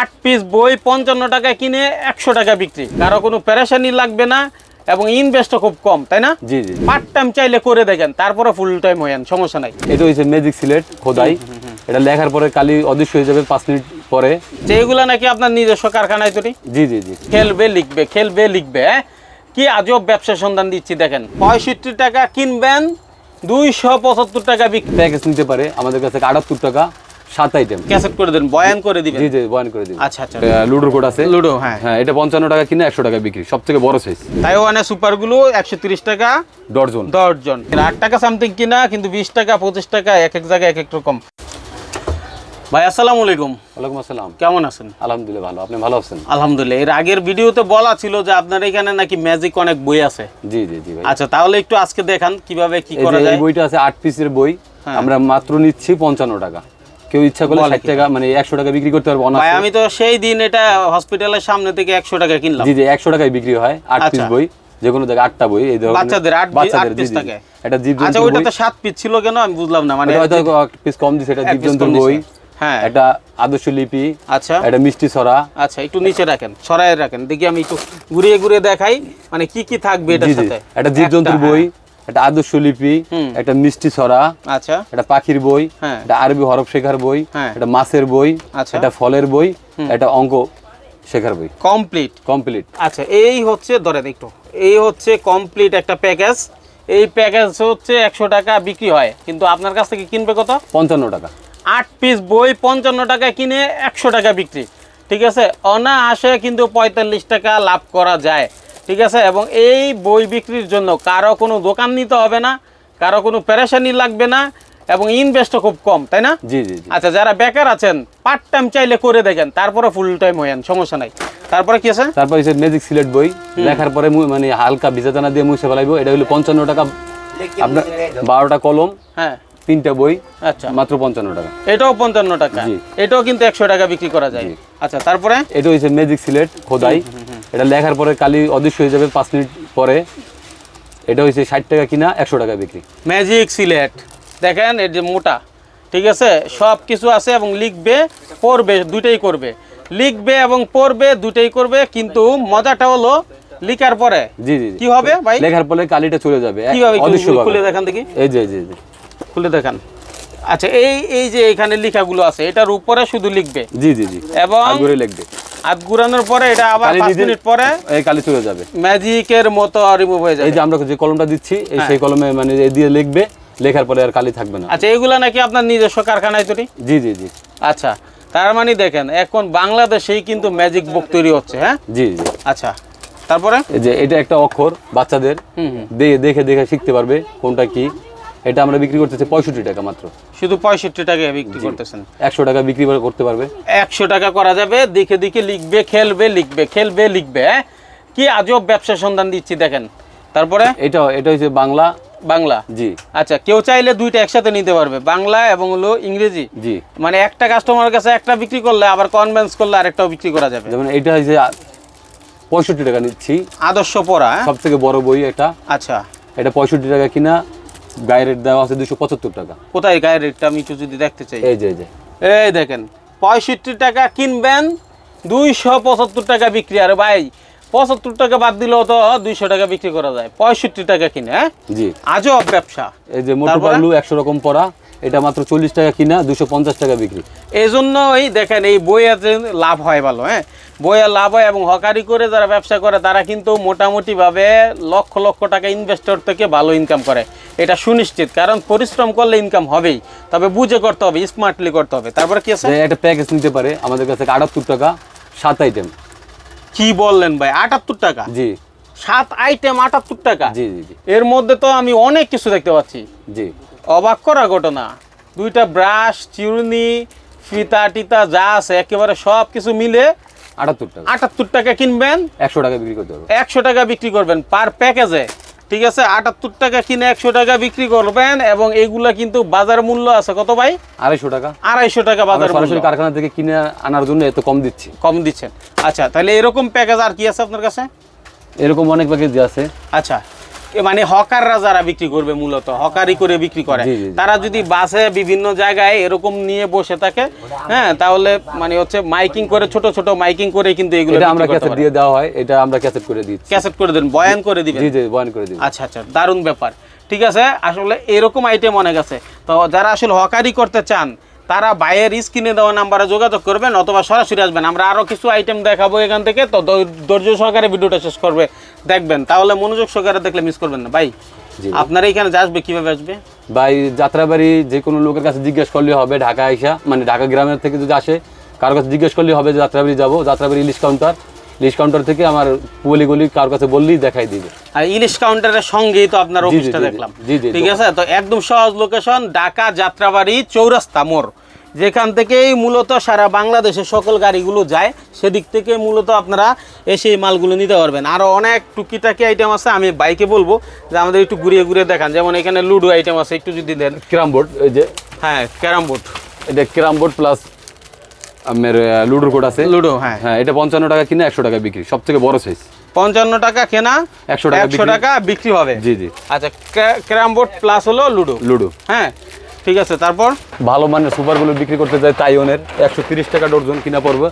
আট পিস বই পঞ্চান্ন টাকায় কিনে একশো টাকা বিক্রি। কারও কোনো প্যারেশানি লাগবে না এবং ইনভেস্টও খুব কম তাই না? জি জি পার্ট টাইম চাইলে করে দেখেন তারপরে ফুল টাইম হয়েন সমস্যা নাই। এটা হচ্ছে ম্যাজিক সিলেট খোদাই। এটা লেখার পরে কালি অদৃশ্য হয়ে যাবে পাঁচ মিনিট পরে। যে এগুলা নাকি আপনার নিজস্ব কারখানায় তৈরি? জি জি জি। খেলবে লিখবে খেলবে লিখবে হ্যাঁ? কি আজব ব্যবসা সন্ধান দিচ্ছি দেখেন। পঁয়ষট্টি টাকা কিনবেন দুইশো পঁচাত্তর টাকা বিক্রি। প্যাকেজ নিতে পারে আমাদের কাছে আটাত্তর টাকা। সাত আইটেম ক্যাসেট করে দেন বয়ান করে দিবেন? জি জি বয়ান করে দিন আচ্ছা আচ্ছা। লুডোর কোড আছে। লুডো হ্যাঁ। হ্যাঁ এটা পঞ্চান্ন টাকা কিনে একশো টাকা বিক্রি সব থেকে বড় সাইজ তাইওয়ানে সুপারগুলো একশো তিরিশ টাকা ডর্জন দশ জন আট টাকা সামথিং কিনা কিন্তু বিশ টাকা পঁচিশ টাকা এক এক জায়গায় এক এক রকম। ভাই আসসালামু আলাইকুম। ওয়ালাইকুম আসসালাম। কেমন আছেন? আলহামদুলিল্লাহ ভালো। আপনি ভালো আছেন? আলহামদুলিল্লাহ। এর আগের ভিডিওতে বলা ছিল যে আপনার এখানে নাকি ম্যাজিক অনেক বই আছে। জি জি জি ভাই। আচ্ছা তাহলে একটু আজকে দেখান কীভাবে কি করা যায় এই বইটা আছে আট পিসের বই। হ্যাঁ। আমরা মাত্র নিচ্ছি পঞ্চান্ন টাকা। কেউ ইচ্ছা করলে ষাট টাকা মানে একশো টাকা বিক্রি করতে পারব। ভাই আমি তো সেই দিন এটা হসপিটালের সামনে থেকে একশো টাকা কিনলাম। জি জি একশো টাকায় বিক্রি হয় আট পিস আচ্ছা। বই যে কোনো জায়গায় আটটা বই এই ধরনের বাচ্চাদের আট বাচ্চাদের জি পিস থাকে। এটা জীব আচ্ছা বই। ওইটাতে সাত পিস ছিল কেন? আমি বুঝলাম না মানে হয়তো এক পিস কম দিছে এটা এক জীব জন্তুর বই হ্যাঁ। এটা আদর্শ লিপি আচ্ছা। এটা মিষ্টি ছড়া আচ্ছা একটু নিচে রাখেন ছড়ায় রাখেন দেখি আমি একটু ঘুরিয়ে ঘুরিয়ে দেখাই মানে কি কি থাকবে এটার সাথে? এটা জীব জন্তুর একটা, বই এটা আদর্শ লিপি। একটা মিষ্টি ছড়া আচ্ছা। একটা পাখির বই হ্যাঁ। এটা আরবি হরফ শেখার বই হ্যাঁ। এটা মাছের বই আচ্ছা। এটা ফলের বই এটা অঙ্ক শেখার বই। কমপ্লিট। কমপ্লিট। আচ্ছা এই হচ্ছে ধরেন একটু এই হচ্ছে কমপ্লিট একটা প্যাকেজ। এই প্যাকেজ হচ্ছে একশো টাকা বিক্রি হয় কিন্তু আপনার কাছ থেকে কিনবে কত? পঞ্চান্ন টাকা। আট পিস বই পঞ্চান্ন টাকা কিনে একশো টাকা বিক্রি ঠিক আছে? অনায়াসে কিন্তু পঁয়তাল্লিশ টাকা লাভ করা যায়। ঠিক আছে? এবং এই বই বিক্রির জন্য কারও কোনো দোকান নিতে হবে না কারও কোনো প্যারেশানি লাগবে না এবং ইনভেস্টও খুব কম তাই না? জি জি আচ্ছা যারা বেকার আছেন পার্ট টাইম চাইলে করে দেখেন তারপরে ফুল টাইম হয়েন সমস্যা নাই। তারপরে কি আছে? তারপর হচ্ছে ম্যাজিক সিলেট বই লেখার পরে মানে হালকা ভিজাদানা দিয়ে মুছে ফেলাইবো এটা হলো পঞ্চান্ন টাকা আপনার বারোটা কলম হ্যাঁ। তিনটা বই আচ্ছা। মাত্র পঞ্চান্ন টাকা। এটাও পঞ্চান্ন টাকা। এটাও কিন্তু একশো টাকা বিক্রি করা যায়। আচ্ছা তারপরে? এটা হচ্ছে ম্যাজিক সিলেট খোদাই। এটা লেখার পরে কালি অদৃশ্য হয়ে যাবে পাঁচ মিনিট পরে। এটা হচ্ছে ষাট টাকা কিনা একশো টাকা বিক্রি। ম্যাজিক সিলেট। দেখেন এর যে মোটা। ঠিক আছে? সব কিছু আছে এবং লিখবে পড়বে দুইটাই করবে। লিখবে এবং পড়বে দুইটাই করবে কিন্তু মজাটা হলো লিখার পরে। জি জি। কি হবে ভাই? লেখার পরে কালিটা চলে যাবে কীভাবে খুলে দেখান দেখি। এই যে জি জি খুলে দেখান। আচ্ছা এই এই যে এখানে লেখাগুলো আছে এটার উপরে শুধু লিখবে? জি জি জি। এবং লিখবে। হাত ঘুরানোর পরে এটা আবার কালি পাঁচ নিজে- মিনিট পরে এই কালি চলে যাবে। ম্যাজিকের মতো রিমুভ হয়ে যাবে। এই যে আমরা যে কলমটা দিচ্ছি এই হ্যাঁ। সেই কলমে মানে এই দিয়ে লিখবে লেখার পরে আর কালি থাকবে না। আচ্ছা এগুলা নাকি আপনার নিজস্ব কারখানায় তৈরি? জি জি জি। আচ্ছা তার মানে দেখেন এখন বাংলাদেশেই কিন্তু ম্যাজিক বুক তৈরি হচ্ছে হ্যাঁ? জি জি। আচ্ছা তারপরে? এই যে এটা একটা অক্ষর বাচ্চাদের দেখে দেখে শিখতে পারবে কোনটা কি। এটা আমরা বিক্রি করতেছি পঁয়ষট্টি টাকা মাত্র। শুধু পঁয়ষট্টি টাকা বিক্রি করতেছেন। একশো টাকা বিক্রি করতে পারবে। একশো টাকা করা যাবে দেখে দেখে লিখবে খেলবে লিখবে খেলবে লিখবে হ্যাঁ? কি আজব ব্যবসা সন্ধান দিচ্ছি দেখেন। তারপরে? এটা এটা হচ্ছে বাংলা। বাংলা? জি। আচ্ছা কেউ চাইলে দুইটা একসাথে নিতে পারবে। বাংলা এবং হলো ইংরেজি? জি। মানে একটা কাস্টমারের কাছে একটা বিক্রি করলে আবার কনভেন্স করলে আরেকটাও বিক্রি করা যাবে। যেমন এটা হচ্ছে পঁয়ষট্টি টাকা নিচ্ছি। আদর্শ পড়া হ্যাঁ? সব থেকে বড় বই এটা। আচ্ছা। এটা পঁয়ষট্টি টাকা কিনা গায়ের রেট দেওয়া আছে দুশো পঁচাত্তর টাকা। কোথায় গায়ের রেটটা আমি একটু যদি দেখতে চাই? এই যে এই যে। এই দেখেন পঁয়ষট্টি টাকা কিনবেন দুইশো পঁচাত্তর টাকা বিক্রি। আর ভাই পঁচাত্তর টাকা বাদ দিলেও তো দুইশো টাকা বিক্রি করা যায়। পঁয়ষট্টি টাকা কিনে হ্যাঁ? জি। আজব ব্যবসা। এই যে মোটর? একশো রকম পড়া এটা মাত্র চল্লিশ টাকা কিনা দুশো পঞ্চাশ টাকা বিক্রি। এই জন্যই দেখেন এই বইয়ের যে লাভ হয় ভালো হ্যাঁ? বইয়ের লাভ হয় এবং হকারি করে যারা ব্যবসা করে তারা কিন্তু মোটামুটিভাবে লক্ষ লক্ষ টাকা ইনভেস্টর থেকে ভালো ইনকাম করে। এটা সুনিশ্চিত কারণ পরিশ্রম করলে ইনকাম হবেই। তবে বুঝে করতে হবে স্মার্টলি করতে হবে। তারপরে কি আছে? একটা প্যাকেজ নিতে পারে আমাদের কাছে আটাত্তর টাকা সাত আইটেম কি বললেন ভাই? আটাত্তর টাকা? জি। সাত আইটেম আটাত্তর টাকা? জি জি জি। এর মধ্যে তো আমি অনেক কিছু দেখতে পাচ্ছি। জি। অবাক করা ঘটনা। দুইটা ব্রাশ চিরুনি ফিতা টিতা যা আছে একেবারে সব কিছু মিলে আটাত্তর টাকা। আটাত্তর টাকা কিনবেন। একশো টাকা বিক্রি করতে পারবে। একশো টাকা বিক্রি করবেন পার প্যাকেজে। ঠিক আছে? আটাত্তর টাকা কিনে একশো টাকা বিক্রি করবেন এবং এগুলা কিন্তু বাজার মূল্য আছে। কত ভাই? আড়াইশো টাকা। আড়াইশো টাকা বাজার মূল্য সরাসরি কারখানা থেকে কিনে আনার জন্য এত কম দিচ্ছে। কম দিচ্ছেন। আচ্ছা তাহলে এরকম প্যাকেজ আর কি আছে আপনার কাছে? এরকম অনেক প্যাকেজ আছে। আচ্ছা মানে হকাররা যারা বিক্রি করবে মূলত হকারি করে বিক্রি করে। তারা যদি বাসে বিভিন্ন জায়গায় এরকম নিয়ে বসে থাকে হ্যাঁ তাহলে মানে হচ্ছে মাইকিং করে ছোট ছোট মাইকিং করে কিন্তু এগুলো আমরা ক্যাসেট দিয়ে দেওয়া হয় এটা আমরা ক্যাসেট করে দিই ক্যাসেট করে দেন বয়ান করে দিবেন। জি জি বয়ান করে দিই আচ্ছা আচ্ছা দারুণ ব্যাপার। ঠিক আছে আসলে এরকম আইটেম অনেক আছে। তো যারা আসলে হকারি করতে চান তারা বাইয়ের স্ক্রিনে দেওয়া নাম্বারে যোগাযোগ করবেন অথবা সরাসরি আসবেন। আমরা আরও কিছু আইটেম দেখাবো এখান থেকে তো ধৈর্য সহকারে ভিডিওটা শেষ করবে দেখবেন। তাহলে মনোযোগ সহকারে দেখলে মিস করবেন না। ভাই। আপনারা এখানে আসবে কীভাবে আসবে? ভাই যাত্রাবাড়ি যে কোনো লোকের কাছে জিজ্ঞেস করলে হবে ঢাকা আইসা মানে ঢাকা গ্রামের থেকে যদি আসে কারোর কাছে জিজ্ঞেস করলে হবে যে যাত্রাবাড়ি যাব যাত্রাবাড়ি ইলিশ কাউন্টার। ইলিশ কাউন্টার থেকে আমার গলি কারোর কাছে বললেই দেখাই দিবে। আর ইলিশ কাউন্টারের সঙ্গেই তো আপনার অফিসটা। দেখলাম। ঠিক আছে? তো একদম সহজ লোকেশন ঢাকা যাত্রাবাড়ি চৌরাস্তা মোড়। যেখান থেকেই মূলত সারা বাংলাদেশের সকল গাড়িগুলো যায় সেদিক থেকে মূলত আপনারা এসে এই মালগুলো নিতে পারবেন। আরও অনেক টুকিটাকি আইটেম আছে আমি বাইকে বলব যে আমাদের একটু ঘুরিয়ে ঘুরিয়ে দেখান। যেমন এখানে লুডো আইটেম আছে একটু যদি দেন। ক্যারাম বোর্ড এই যে হ্যাঁ ক্যারাম বোর্ড। এটা ক্যারাম বোর্ড প্লাস আমার লুডোর কোড আছে। লুডো হ্যাঁ। হ্যাঁ এটা পঞ্চান্ন টাকা কিনে একশো টাকা বিক্রি সব থেকে বড় সাইজ পঞ্চান্ন টাকা কেনা 100 টাকা একশো টাকা বিক্রি হবে। জি জি। আচ্ছা ক্যারাম বোর্ড প্লাস হলো লুডো। লুডো। হ্যাঁ ঠিক আছে তারপর? ভালো মানের সুপারগুলো বিক্রি করতে যায় তাইওনের একশো তিরিশ টাকা ডর্জন কিনা পড়বে।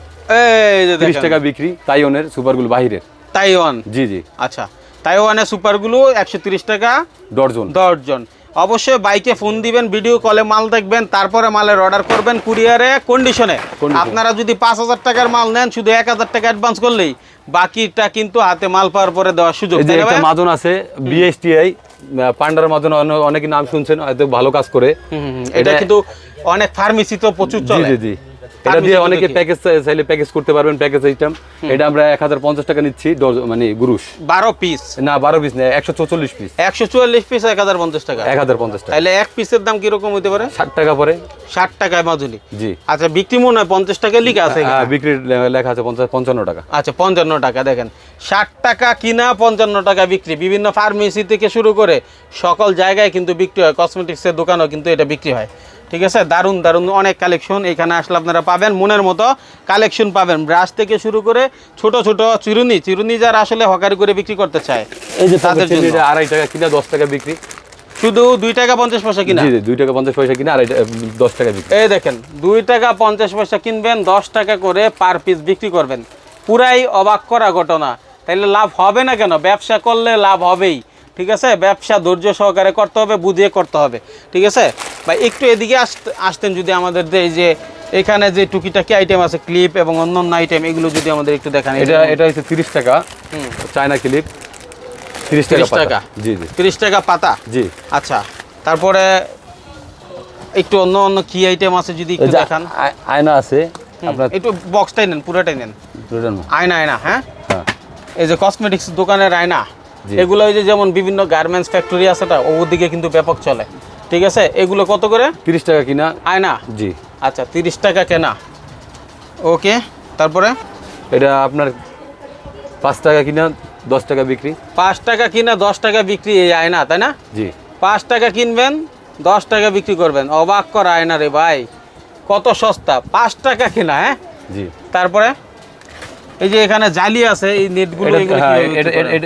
তিরিশ টাকা বিক্রি তাইওনের সুপারগুলো বাহিরের। তাইওয়ান? জি জি। আচ্ছা তাইওয়ানের সুপারগুলো একশো তিরিশ টাকা ডর্জন। দশজন অবশ্যই বাইকে ফোন দিবেন ভিডিও কলে মাল দেখবেন তারপরে মালের অর্ডার করবেন কুরিয়ারে কন্ডিশনে আপনারা যদি পাঁচ হাজার টাকার মাল নেন শুধু এক হাজার টাকা অ্যাডভান্স করলেই বাকিটা কিন্তু হাতে মাল পাওয়ার পরে দেওয়ার সুযোগ? মাজন আছে বিএসটিআই পান্ডার মাজন অনে- অনেকে নাম শুনছেন হয়তো ভালো কাজ করে। এটা কিন্তু অনেক ফার্মেসি তো প্রচুর চলে। জি জি। এটা দিয়ে অনেকে প্যাকেজ চাইলে প্যাকেজ করতে পারবেন প্যাকেজ আইটেম এটা আমরা এক হাজার পঞ্চাশ টাকা নিচ্ছি মানে গুরুষ বারো পিস না বারো পিস না একশো চৌচল্লিশ পিস একশো চুয়াল্লিশ পিস এক হাজার পঞ্চাশ টাকা। এক হাজার পঞ্চাশ টাকা। তাহলে এক পিসের দাম কীরকম হতে পারে? ষাট টাকা পরে। ষাট টাকায় মাজুলি। জি। আচ্ছা বিক্রি মনে হয় পঞ্চাশ টাকা লিখে আছে হ্যাঁ বিক্রির লে- লেখা আছে পঞ্চাশ পঞ্চান্ন টাকা। আচ্ছা পঞ্চান্ন টাকা দেখেন। ষাট টাকা কিনা পঞ্চান্ন টাকা বিক্রি। বিভিন্ন ফার্মেসি থেকে শুরু করে সকল জায়গায় কিন্তু বিক্রি হয়। কসমেটিক্সের দোকানেও কিন্তু এটা বিক্রি হয়। ঠিক আছে? দারুণ দারুণ অনেক কালেকশন এখানে আসলে আপনারা পাবেন মনের মতো কালেকশন পাবেন। ব্রাশ থেকে শুরু করে ছোট ছোট চিরুনি চিরুনি যারা আসলে হকারি করে বিক্রি করতে চায় এই যে তাদের জন্য। আড়াই টাকা কিনা দশ টাকা বিক্রি। শুধু দুই টাকা পঞ্চাশ পয়সা কিনা? জি জি দুই টাকা পঞ্চাশ পয়সা কিনা আড়াই দশ টাকা বিক্রি। এই দেখেন দুই টাকা পঞ্চাশ পয়সা কিনবেন দশ টাকা করে পার পিস বিক্রি করবেন। পুরাই অবাক করা ঘটনা। তাইলে লাভ হবে না কেন? ব্যবসা করলে লাভ হবেই। ঠিক আছে? ব্যবসা ধৈর্য সহকারে করতে হবে বুঝিয়ে করতে হবে। ঠিক আছে? বা একটু এদিকে আসতে আসতেন যদি আমাদের যে এই যে এখানে যে টুকিটাকি আইটেম আছে ক্লিপ এবং অন্য অন্য আইটেম এগুলো যদি আমাদের একটু দেখান। এটা এটা হচ্ছে তিরিশ টাকা। হুম। চায়না ক্লিপ তিরিশ টাকা 30 টাকা? জি জি। তিরিশ টাকা পাতা? জি। আচ্ছা তারপরে একটু অন্য অন্য কি আইটেম আছে যদি একটু দেখান? আয়না আছে। একটু বক্সটাই নেন পুরোটাই নেন। আয়না আয়না হ্যাঁ? হ্যাঁ। এই যে কসমেটিক্স দোকানের আয়না। এগুলো ওই যে যেমন বিভিন্ন গার্মেন্টস ফ্যাক্টরি আছে তা ওদিকে কিন্তু ব্যাপক চলে। ঠিক আছে? এগুলো কত করে? তিরিশ টাকা কিনা। আয়না? জি। আচ্ছা তিরিশ টাকা কেনা। ওকে তারপরে? এটা আপনার পাঁচ টাকা কিনা দশ টাকা বিক্রি। পাঁচ টাকা কিনা দশ টাকা বিক্রি এই আয়না তাই না? জি। পাঁচ টাকা কিনবেন দশ টাকা বিক্রি করবেন। অবাক করা আয়না রে ভাই। কত সস্তা। পাঁচ টাকা কিনা হ্যাঁ? জি। তারপরে? এই যে এখানে জালি আছে এই নেটগুলো হ্যাঁ,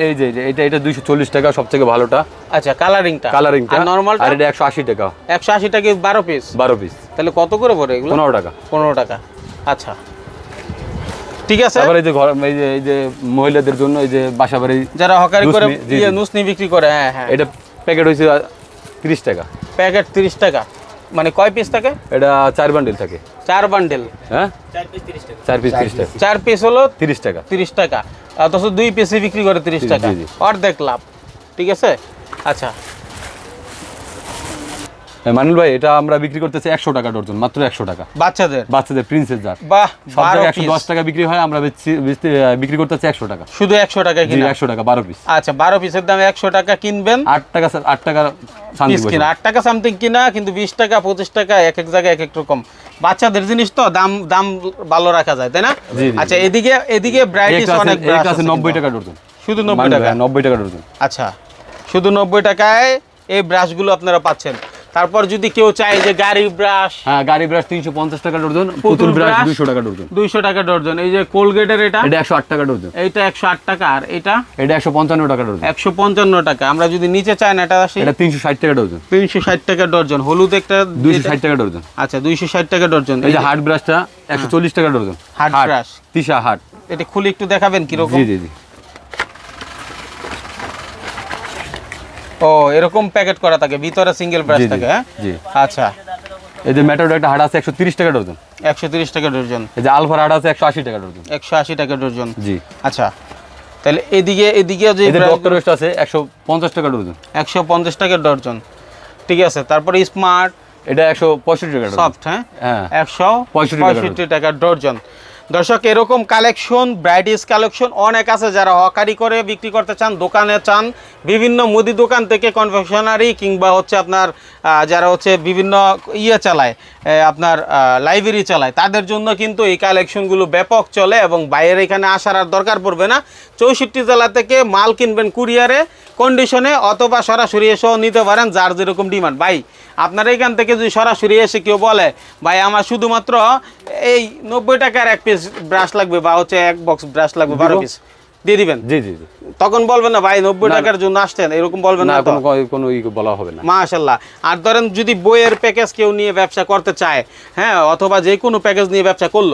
এই যে এটা এটা দুইশো চল্লিশ টাকা সব থেকে ভালোটা। আচ্ছা কালারিংটা কালারিংটা আর নর্মালটা আর এটা একশো আশি টাকা। একশো আশি টাকা বারো পিস বারো পিস তাহলে কত করে পড়ে এগুলো? পনেরো টাকা। পনেরো টাকা। আচ্ছা। ঠিক আছে? তারপরে এই যে ঘর এই যে এই যে মহিলাদের জন্য এই যে বাসা বাড়ি যারা হকারি করে নুসনি, ইয়ে। নুসনি বিক্রি করে হ্যাঁ হ্যাঁ। এটা প্যাকেট হয়েছে তিরিশ টাকা। প্যাকেট তিরিশ টাকা। মানে কয় পিস থাকে? এটা চার বান্ডেল থাকে। চার বান্ডেল হ্যাঁ? চার পিস তিরিশ টাকা। চার পিস হলো তিরিশ টাকা। তিরিশ টাকা। অথচ দুই পিসে বিক্রি করে তিরিশ টাকা। অর্ধেক লাভ। ঠিক আছে? আচ্ছা। মানুল ভাই এটা আমরা বিক্রি করতেছি একশো টাকা ডর্জন মাত্র একশো টাকা। বাচ্চাদের? বাচ্চাদের প্রিন্সেস জার। বাহ সব জায়গায় একশো দশ টাকা বিক্রি হয় আমরা বিক্রি করতেছি একশো টাকা। শুধু একশো টাকা কিনা? একশো টাকা বারো পিস আচ্ছা বারো পিসের দাম একশো টাকা কিনবেন। আট টাকা স্যার, আট টাকা কিনা। আট টাকা সামথিং কিনা কিন্তু বিশ টাকা পঁচিশ টাকা এক এক জায়গায় এক এক রকম। বাচ্চাদের জিনিস তো দাম দাম ভালো রাখা যায় তাই না? আচ্ছা এদিকে এদিকে ব্রাইটিস অনেক নব্বই টাকা ডর্জন শুধু নব্বই টাকা নব্বই টাকা ডর্জন আচ্ছা শুধু নব্বই টাকায় এই ব্রাশগুলো আপনারা পাচ্ছেন। তারপর যদি কেউ চায় যে গাড়ি ব্রাশ হ্যাঁ গাড়ি ব্রাশ তিনশো পঞ্চাশ টাকা ডর্জন পুতুল ব্রাশ দুইশো টাকা ডর্জন। দুইশো টাকা ডর্জন। এই যে কোলগেটের এটা? এটা একশো আট টাকা ডর্জন। এইটা একশো আট টাকা আর এটা? এটা একশো পঞ্চান্ন টাকা ডর্জন। একশো পঞ্চান্ন টাকা। আমরা যদি নিচে চাই না এটা আসি? এটা তিনশো ষাট টাকা ডর্জন। তিনশো ষাট টাকা ডর্জন। হলুদ একটা দুইশো ষাট টাকা ডর্জন। আচ্ছা দুইশো ষাট টাকা ডর্জন। এই যে হার্ড ব্রাশটা একশো চল্লিশ টাকা ডর্জন। হার্ড ব্রাশ তিসা হার্ড। এটা খুলে একটু দেখাবেন কীরকম? জি জি জি। ও এরকম প্যাকেট করা থাকে ভিতরে সিঙ্গেল ব্রাশ থাকে হ্যাঁ? জি। আচ্ছা। এই যে ম্যাটোর একটা হাট আছে একশো তিরিশ টাকা ডর্জন একশো তিরিশ টাকা ডজন। এই যে আলফার হাট আছে একশো আশি টাকা ডর্জন একশো আশি টাকা ডজন। জি। আচ্ছা। তাহলে এদিকে এদিকে যে ডক্টর ওয়েস্ট আছে একশো পঞ্চাশ টাকা ডর্জন একশো পঞ্চাশ টাকা ডজন। ঠিক আছে তারপরে স্মার্ট এটা একশো পঁয়ষট্টি টাকা সফট হ্যাঁ? হ্যাঁ। একশো 65 টাকা পঁয়ষট্টি টাকা ডর্জন দর্শক, এরকম কালেকশন, ব্রাইডিস কালেকশন অনেক আছে যারা হকারি করে বিক্রি করতে চান, দোকানে চান, বিভিন্ন মুদি দোকান থেকে কনফেকশনারি কিংবা হচ্ছে আপনার যারা হচ্ছে বিভিন্ন ইয়ে চালায় আপনার লাইব্রেরি চালায়, তাদের জন্য কিন্তু এই কালেকশনগুলো ব্যাপক চলে এবং বাইরের এখানে আসার আর দরকার পড়বে না। চৌষট্টি জেলা থেকে মাল কিনবেন কুরিয়ারে কন্ডিশনে অথবা সরাসরি এসেও নিতে পারেন যার যেরকম ডিমান্ড ভাই, আপনার এখান থেকে যদি সরাসরি এসে কেউ বলে, ভাই, আমার শুধুমাত্র এই নব্বই টাকার এক পিস ব্রাশ লাগবে বা হচ্ছে এক বক্স ব্রাশ লাগবে বারো পিস দিয়ে দিবেন? জি জি জি। তখন বলবেন না ভাই নব্বই টাকার জন্য আসছেন এরকম বলবেন না কোনো বলা হবে না। মাশাল্লাহ আর ধরেন যদি বইয়ের প্যাকেজ কেউ নিয়ে ব্যবসা করতে চায় হ্যাঁ অথবা যে কোনো প্যাকেজ নিয়ে ব্যবসা করল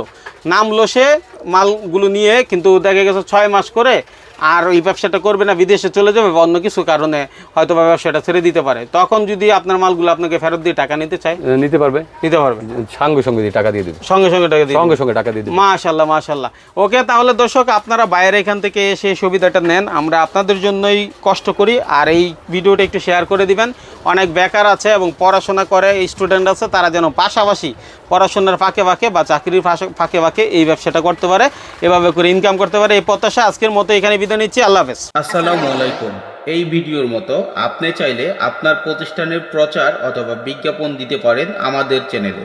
নামলো সে মালগুলো নিয়ে কিন্তু দেখা গেছে ছয় মাস করে আর ওই ব্যবসাটা করবে না বিদেশে চলে যাবে বা অন্য কিছু কারণে হয়তো বা ব্যবসাটা ছেড়ে দিতে পারে। তখন যদি আপনার মালগুলো আপনাকে ফেরত দিয়ে টাকা নিতে চায় নিতে পারবে। নিতে পারবে। সঙ্গে সঙ্গে দিয়ে টাকা দিয়ে দেবে। সঙ্গে সঙ্গে টাকা দিয়ে সঙ্গে সঙ্গে টাকা দিয়ে দেবে। মাশাল্লাহ মাশাল্লাহ ওকে তাহলে দর্শক আপনারা বাইরে এখান থেকে এসে সুবিধাটা নেন। আমরা আপনাদের জন্যই কষ্ট করি, আর এই ভিডিওটা একটু শেয়ার করে দিবেন। অনেক বেকার আছে এবং পড়াশোনা করে স্টুডেন্ট আছে, তারা যেন পাশাপাশি পড়াশোনার ফাঁকে ফাঁকে বা চাকরির ফাঁকে ফাঁকে এই ব্যবসাটা করতে পারে, এভাবে করে ইনকাম করতে পারে। এই প্রত্যাশা আজকের মতো এখানে বিদায় নিচ্ছি। আল্লাহ হাফেজ। আসসালামু আলাইকুম। এই ভিডিওর মতো আপনি চাইলে আপনার প্রতিষ্ঠানের প্রচার অথবা বিজ্ঞাপন দিতে পারেন আমাদের চ্যানেলে